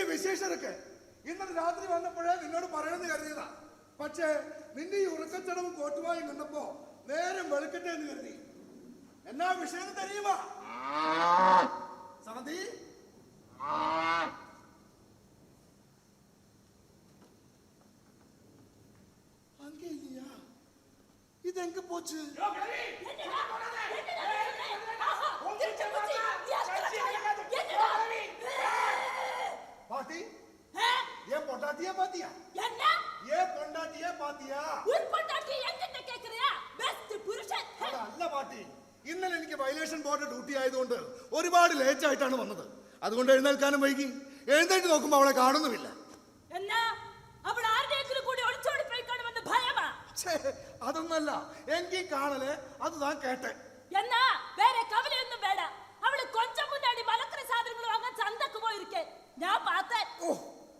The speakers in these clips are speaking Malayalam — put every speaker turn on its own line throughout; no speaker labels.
വലിയ വിശേഷരൊക്കെ. ഇന്നലെ രാത്രി വന്നപ്പോഴേ നിന്നോട് പറയണമെന്ന് കരുതിയതാ. പക്ഷേ നിന്റെ ഈ ഉറക്കച്ചടവ് കോട്ടുവായി കണ്ടപ്പോ നേരം വെളുക്കട്ടെ എന്ന് കരുതി. എന്നാ വിഷയം തരയുവാ സമതി ഇതെങ്ക പോച്ച്? இல்லையா இது எங்க போச்சு பாட்டி ஏன் பொண்டாட்டியா பாத்தியா ஏன் பொண்டாட்டியா பாத்தியா അത് അല്ല പാട്ടി ഇന്നലെ എനിക്ക് വയലേഷൻ ബോർഡ് ഡ്യൂട്ടി ആയതുകൊണ്ട് ഒരുപാട് ലേറ്റ് ആയിട്ടാണ് വന്നത് അതുകൊണ്ട് എഴുന്നേൽക്കാനും വൈകി എഴുന്നേറ്റ് നോക്കുമ്പോ അവളെ കാണുന്നുമില്ല ഛേ, അതൊന്നല്ല എങ്കിൽ കാണല് അത് താൻ കേട്ടെ
എന്നാ ഞാൻ പാത്തേ
ഓ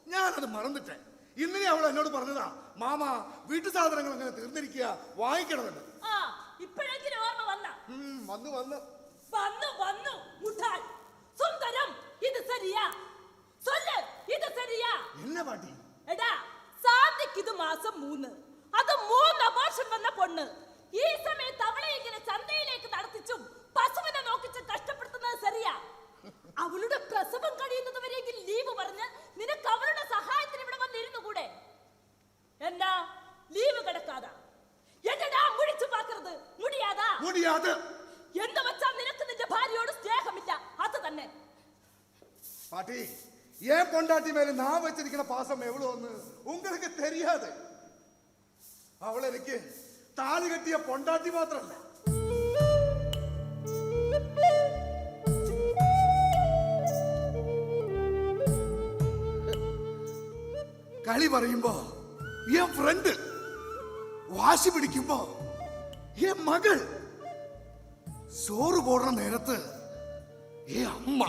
ഞാനത് മറന്നിട്ടെ ഇന്നലെ അവൾ എന്നോട് പറഞ്ഞതാ മാമ വീട്ടു സാധനങ്ങൾ അങ്ങനെ തീർന്നിരിക്കുക വാങ്ങിക്കണമെന്ന്
ആ ഇപ്പോഴെങ്കിലും ഓർമ്മ വന്ന
ഉം, വന്നു വന്നു
വന്നു വന്നു മുട്ടാൾ സുന്ദരം ഇത് சரியா சொல்லு ഇത് சரியா
എന്നെ പാട്ടി
എടാ സാന്തിക്ക് ഇത് മാസം മൂന്ന് അത് മൂന്ന് അബോർഷൻ വന്ന പൊണ്ണ് ഈ സമയത്ത്
பாட்டி ஏன் பொண்டாட்டி மேல நான் வச்சிருக்கிற பாசம் எவ்வளவுன்னு உங்களுக்கு தெரியாது അവൾ എനിക്ക് താലി കെട്ടിയ പൊണ്ടാട്ടി മാത്രല്ല കളി പറയുമ്പോ എൻ ഫ്രണ്ട് വാശി പിടിക്കുമ്പോ എൻ മകൾ ചോറ് പോടുന്ന നേരത്ത് ഏ അമ്മ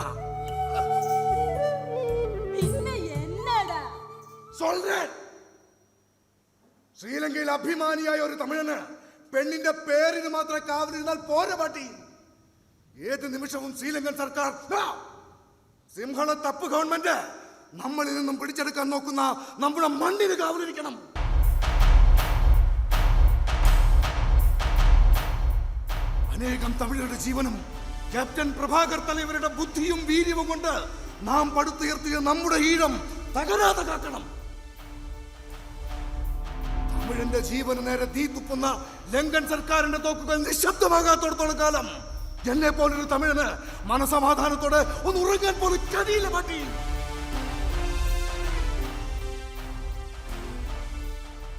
ആ
പിന്നെ എന്നടാ
சொல்றேன் ശ്രീലങ്കയിൽ അഭിമാനിയായ ഒരു തമിഴന് പെണ്ണിന്റെ പേരിന് മാത്രം കാവലിരുന്നാൽ പോരെ പാട്ടി ഏത് നിമിഷവും ശ്രീലങ്കൻ സർക്കാർ ആ! സിംഹള തപ്പ് ഗവൺമെന്റ് നമ്മളിൽ നിന്നും പിടിച്ചെടുക്കാൻ നോക്കുന്ന നമ്മുടെ മണ്ണിന് കാവലിരിക്കണം അനേകം തമിഴരുടെ ജീവനും ക്യാപ്റ്റൻ പ്രഭാകർ തലവരുടെ ബുദ്ധിയും വീര്യവും കൊണ്ട് നാം പടുത്തുയർത്തിയ നമ്മുടെ ഈഴം തകരാതെ കാക്കണം തമിഴിന്റെ ജീവന് നേരെ തീ തുപ്പുന്ന ലങ്കൻ സർക്കാരിന്റെ തോക്കുകൾ നിശബ്ദമാകാത്തോടത്തോളം കാലം എന്നെ പോലൊരു തമിഴന് മനസമാധാനത്തോടെ ഒന്ന് ഉറങ്ങാൻ പോലും കഴിയില്ല പാട്ടി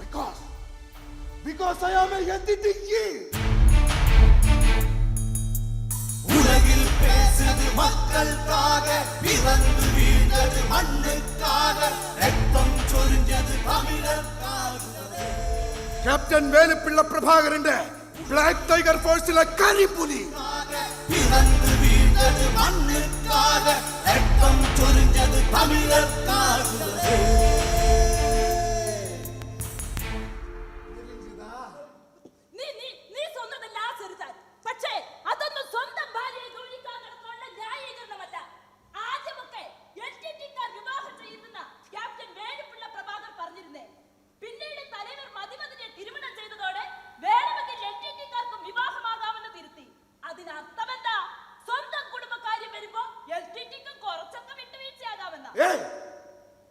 Because, because I am a entity.
மக்களுக்காக பிறந்து வீழ்ந்தது மண்ணுக்காக ரத்தம் சொரிஞ்சது தமிழர்க்காக
captain Velupillai Prabhakaran black tiger போர்ஸ்ல கரிபுலி.
பிறந்து வீழ்ந்தது மண்ணுக்காக ரத்தம் சொரிஞ்சது தமிழர்க்காக
പിന്നീട് തലവർ മതിമതിനെ തിരുമണം ചെയ്തതോടെ വേണമെങ്കിൽ എൽ ടി ടിക്കാർക്കും വിവാഹമാകാമെന്ന് തിരുത്തി. അതിനർത്ഥമെന്താ സ്വന്തം കുടുംബക്കാര്യം വരുമ്പോ എൽ ടി കുറച്ചൊക്കെ വിട്ടുവീഴ്ചയാകാമെന്ന.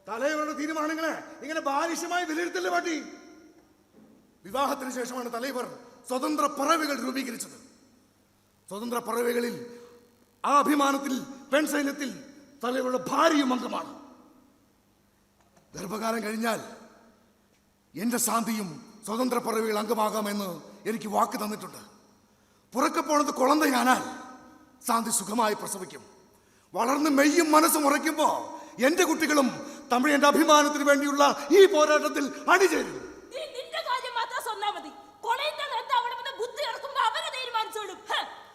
തലൈവരുടെ തീരുമാനങ്ങളെ ഇങ്ങനെ. ബാലിശമായി വിലയിരുത്തല്ലേ പാട്ടി. വിവാഹത്തിന് ശേഷമാണ് തലൈവർ സ്വതന്ത്ര പറവകൾ രൂപീകരിച്ചത്. സ്വതന്ത്ര പറവകളിൽ ആ അഭിമാനത്തിൽ പെൺസൈന്യത്തിൽ തലൈവരുടെ ഭാര്യയും അംഗമാണ്. ഗർഭകാലം കഴിഞ്ഞാൽ എന്റെ ശാന്തിയും സ്വതന്ത്ര പറവികൾ അംഗമാകാമെന്ന് എനിക്ക് വാക്ക് തന്നിട്ടുണ്ട്. പുറക്കെ പോണത് കുളന്തയാനാൽ ശാന്തി സുഖമായി പ്രസവിക്കും. വളർന്ന് മെയ്യും മനസ്സും ഉറയ്ക്കുമ്പോ എന്റെ കുട്ടികളും തമിഴന്റെ അഭിമാനത്തിന് വേണ്ടിയുള്ള ഈ പോരാട്ടത്തിൽ അണിചേരും.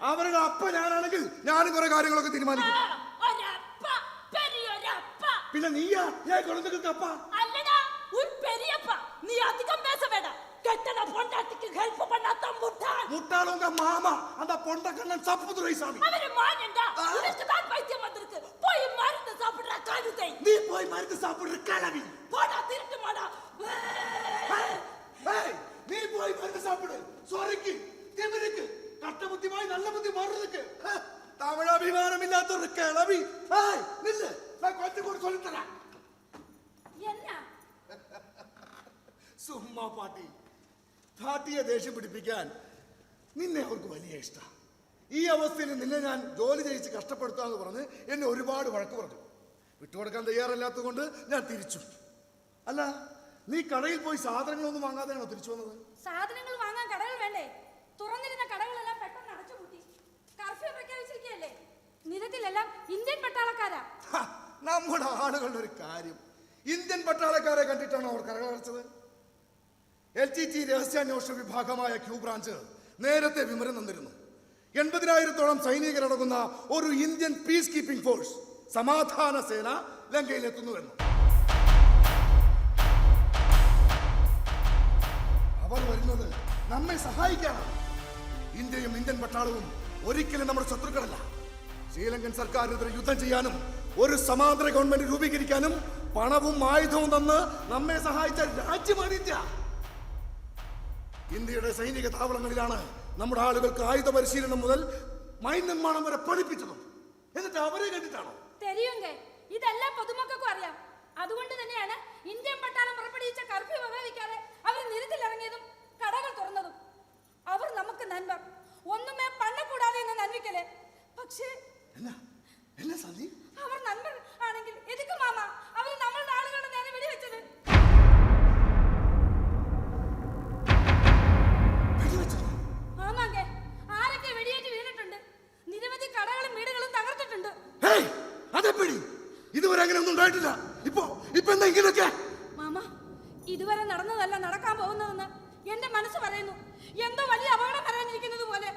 അവരുടെ അപ്പ ഞാനാണെങ്കിൽ ഞാനും കുറെ കാര്യങ്ങളൊക്കെ തീരുമാനിക്കും. പിന്നെ നീയാ? ഞാൻ കുളന്തകൾക്ക് അപ്പ.
கெட்டன பொண்டாட்டிக்கு ஹெல்ப் பண்ணா தான் முட்டாள்
முட்டாள் உங்க மாமா அந்த பொண்டக்கண்ணன் சப்புதுரை சாமி
அவர் மானண்டா உனக்கு தான் பைத்தியம் வந்திருக்கு. போய் மருந்து சாப்பிடுற கழுதை
நீ போய் மருந்து
சாப்பிடுற கிழவி. போடா
திருட்டு மாடா. நீ போய் மருந்து சாப்பிடு. சொருக்கு திமிருக்கு. கட்ட புத்திமாய் நல்ல புத்தி மாறுறதுக்கு. தமிழபிமானம் இல்லாத ஒரு கிளவி நில்லு. நான் கொஞ்சம்
கூட
சொல்லித்தரேன். என்ன? சும்மா பாட்டி. പാട്ടിയെ ദേഷ്യം പിടിപ്പിക്കാൻ നിന്നെ അവർക്ക് വലിയ ഇഷ്ടമാണ് ഈ അവസ്ഥയിൽ നിന്നെ ഞാൻ ജോലി ചെയ്യിച്ച് കഷ്ടപ്പെടുത്താന്ന് പറഞ്ഞ് എന്നെ ഒരുപാട് വഴക്ക് പറഞ്ഞു. വിട്ടുകൊടുക്കാൻ തയ്യാറല്ലാത്തത് കൊണ്ട് ഞാൻ തിരിച്ചു. അല്ല നീ കടയിൽ പോയി സാധനങ്ങളൊന്നും വാങ്ങാതെയാണോ തിരിച്ചു വന്നത്?
സാധനങ്ങൾ വാങ്ങാൻ കടകൾ വേണ്ടേ? തുറന്നിരുന്ന കടകളെല്ലാം പെട്ടെന്ന് അടച്ചുപൂട്ടി കർഫ്യൂ പ്രഖ്യാപിച്ചിരിക്കുകയല്ലേ? നിരത്തിലെല്ലാം ഇന്ത്യൻ പട്ടാളക്കാരാ.
നമ്മുടെ ആളുകളുടെ ഒരു കാര്യം. ഇന്ത്യൻ പട്ടാളക്കാരെ കണ്ടിട്ടാണോ അവർ കരകളടച്ചത് എൽ ടി ടി രഹസ്യാന്വേഷണ വിഭാഗമായ ക്യൂ ബ്രാഞ്ച് നേരത്തെ വിവരം തന്നിരുന്നു എൺപതിനായിരത്തോളം സൈനികരടങ്ങുന്ന ഒരു ഇന്ത്യൻ പീസ് കീപ്പിംഗ് ഫോഴ്സ് സമാധാന സേന ലങ്കയിൽ ലങ്കയിലെത്തുന്നുവെന്ന് അവർ വരുന്നത് നമ്മെ സഹായിക്കാനാണ്. ഇന്ത്യയും ഇന്ത്യൻ പട്ടാളവും ഒരിക്കലും നമ്മുടെ ശത്രുക്കളല്ല. ശ്രീലങ്കൻ സർക്കാരിനെതിരെ യുദ്ധം ചെയ്യാനും ഒരു സമാന്തര ഗവൺമെന്റ് രൂപീകരിക്കാനും പണവും ആയുധവും തന്ന് നമ്മെ സഹായിച്ച രാജ്യമാണ് ഇന്ത്യ ഇന്ത്യയുടെ സൈനിക താവളങ്ങളിലാണ് നമ്മുടെ ആളുകൾക്ക് ആയുധ പരിശീലനം മുതൽ മൈൻ നിർമ്മാണം വരെ പഠിപ്പിച്ചതും. എന്നിട്ട് അവരെ കണ്ടിട്ടാണോ?
തെരിയുങ്കേ ഇതെല്ലാം പൊതുമക്കൾക്കും അറിയാം. അതുകൊണ്ട് തന്നെയാണ് ഇന്ത്യൻ പട്ടാളം പുറപ്പെടുവിച്ച കർഫ്യൂ വകവയ്ക്കാതെ അവർ നിരത്തിലിറങ്ങിയതും കടകൾ തുറന്നതും.
അതെപ്പിടി? ഇതുവരെ അങ്ങനെ ഒന്നും ഉണ്ടായിട്ടില്ല. ഇപ്പൊ ഇപ്പൊ എന്താ ഇങ്ങനെയൊക്കെ?
മാമ ഇതുവരെ നടന്നതല്ല നടക്കാൻ പോകുന്നതെന്ന് എന്റെ മനസ്സ് പറയുന്നു. എന്തോ വലിയ അപകടം വരാനിരിക്കുന്നത് പോലെ.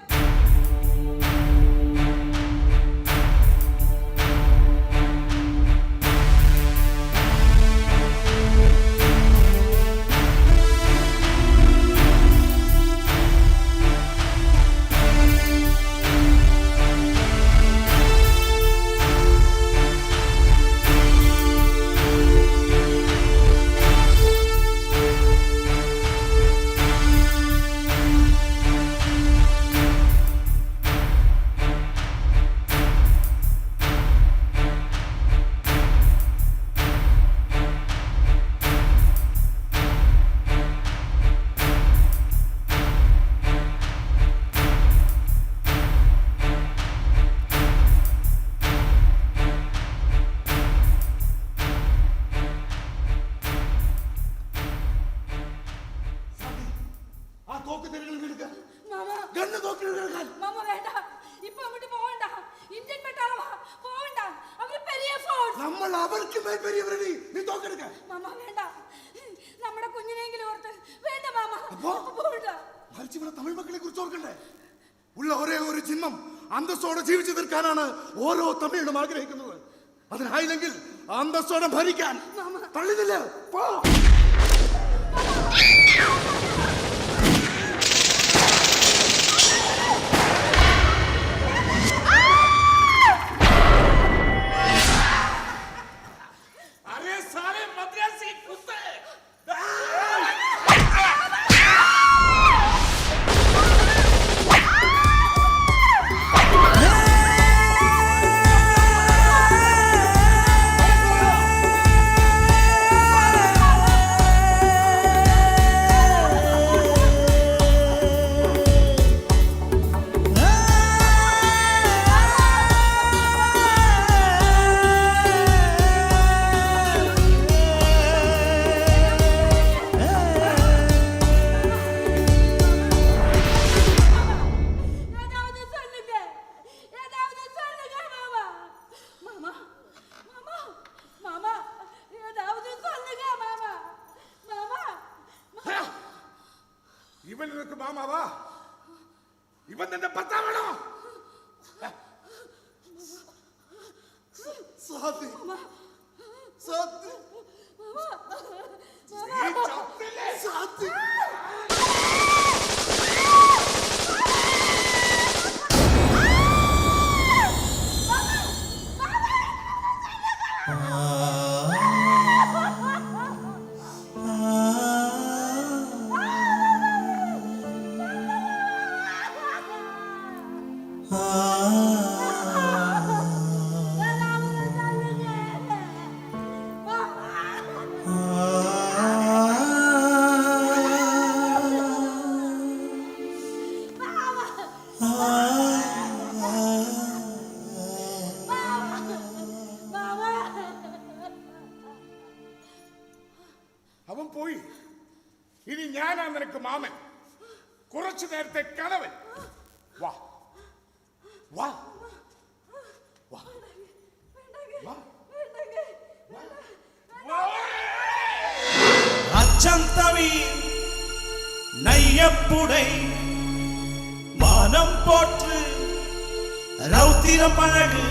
തോക്ക് തിരകളിൽ ഗണ്ണ് തോക്കിൽ എടുക്കാൻ
മാമ വേണ്ട. ഇപ്പൊ അങ്ങോട്ട് പോവണ്ട. ഇന്ത്യൻ പോവണ്ട. പെരിയ ഫോഴ്സ്
നമ്മൾ അവർക്ക് മേൽ പെരിയവരടി നീ തോക്കെടുക്ക
മാമ വേണ്ട. നമ്മുടെ കുഞ്ഞിനെങ്കിലും ഓർത്ത്. വേണ്ട മാമ? പോവണ്ട.
തമിഴ് മക്കളെ കുറിച്ച് ഓർക്കണ്ടേ? ഉള്ള ഒരേ ഒരു ജന്മം അന്തസ്സോടെ ജീവിച്ചു തീർക്കാനാണ് ഓരോ തമിഴിനും ആഗ്രഹിക്കുന്നത്. അതിനായില്ലെങ്കിൽ അന്തസ്സോടെ ഭരിക്കാൻ തള്ളിതില്ല പോ. மாமாவா?
இவன்
என்ன பத்தாவணும். ஞானாந்தனுக்கு மாமன். குறைச்சு நேரத்தை கணவன் வா. வா. வா.
வா. அச்சந்தவி நையப்புடை மானம் போற்று ரௌத்திரம் அழகு.